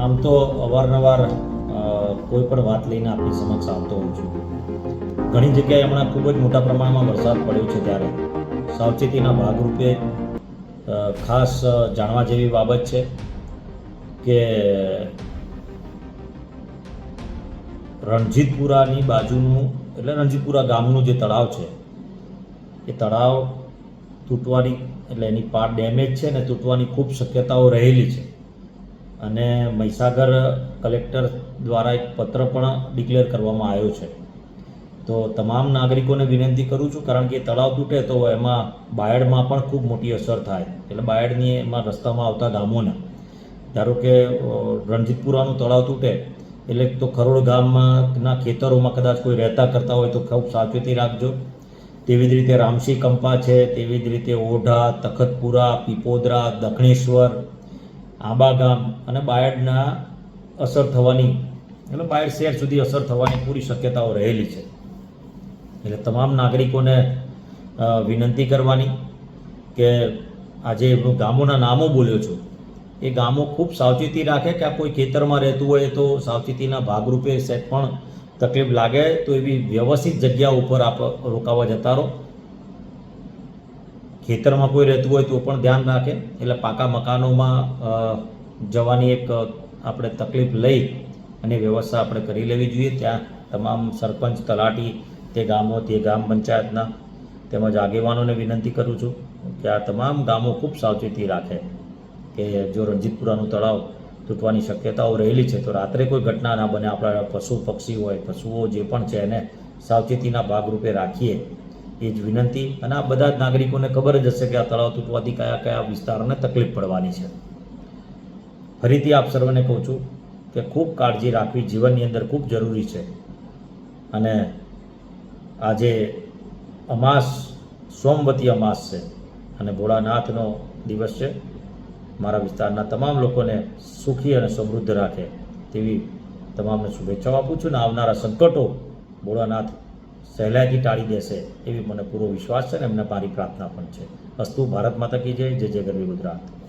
તો અવારનવાર કોઈ પણ વાત લઈને આપની સમક્ષ આવતો હોઉં છું. ઘણી જગ્યાએ હમણાં ખૂબ જ મોટા પ્રમાણમાં વરસાદ પડ્યો છે ત્યારે. સાવચેતીના ભાગરૂપે ખાસ જાણવા જેવી બાબત છે કે રણજીતપુરાની બાજુનું, એટલે રણજીતપુરા ગામનું જે તળાવ છે, એ તળાવ તૂટવાની, એટલે એની પાર ડેમેજ છે ને તૂટવાની ખૂબ શક્યતાઓ રહેલી છે. અને મહીસાગર કલેક્ટર દ્વારા એક પત્ર પણ ડિક્લેર કરવામાં આવ્યો છે. તો તમામ નાગરિકોને વિનંતી કરું છું, કારણ કે તળાવ તૂટે તો એમાં બાયડમાં પણ ખૂબ મોટી અસર થાય. એટલે બાયડની એમાં રસ્તામાં આવતા ગામોને. ધારો કે રણજીતપુરાનું તળાવ તૂટે, એટલે તો ખરોડ ગામના ખેતરોમાં કદાચ કોઈ રહેતા કરતા હોય તો ખૂબ સાવચેતી રાખજો. તેવી જ રીતે રામસી કંપા છે, તેવી જ રીતે ઓઢા, તખતપુરા, પીપોદરા, દક્ષિણેશ્વર આંબા ગામ અને બાયડના અસર થવાની, એટલે બાયડ શહેર સુધી અસર થવાની પૂરી શક્યતાઓ રહેલી છે. એટલે તમામ નાગરિકોને વિનંતી કરવાની કે આજે હું ગામોના નામો બોલ્યો છું. એ ગામો ખૂબ સાવચેતી રાખે કે આ કોઈ ખેતરમાં રહેતું હોય તો સાવચેતીના ભાગરૂપે સેટ પણ તકલીફ લાગે, તો એવી વ્યવસ્થિત જગ્યા ઉપર આપ રોકાવા જતા રહો. ખેતરમાં કોઈ રહેતું હોય તો પણ ધ્યાન રાખે. એટલે પાકા મકાનોમાં જવાની એક આપણે તકલીફ લઈ અને વ્યવસ્થા આપણે કરી લેવી જોઈએ. ત્યાં તમામ સરપંચ, તલાટી, તે ગામો, તે ગામ પંચાયતના તેમજ આગેવાનોને વિનંતી કરું છું કે આ તમામ ગામો ખૂબ સાવચેતી રાખે કે જો રણજીતપુરાનું તળાવ તૂટવાની શક્યતાઓ રહેલી છે, તો રાત્રે કોઈ ઘટના ના બને. આપણા પશુ પક્ષી હોય, પશુઓ જે પણ છે એને સાવચેતીના ભાગરૂપે રાખીએ. એ જ વિનંતી. અને આ બધા જ નાગરિકોને ખબર જ હશે કે આ તળાવ તૂટવાથી કયા કયા વિસ્તારોને તકલીફ પડવાની છે. ફરીથી આપ સર્વને કહું છું કે ખૂબ કાળજી રાખવી જીવનની અંદર ખૂબ જરૂરી છે. અને આજે અમાસ, સોમવતી અમાસ છે અને ભોળાનાથનો દિવસ છે. મારા વિસ્તારના તમામ લોકોને સુખી અને સમૃદ્ધ રાખે તેવી તમામને શુભેચ્છાઓ આપું છું. ને આવનારા સંકટો ભોળાનાથ સહેલાઈથી ટાળી દેશે એવી મને પૂરો વિશ્વાસ છે ને એમને મારી પ્રાર્થના પણ છે. અસ્તુ ભારત માતા કી જય જય જય ગરવી ગુજરાત.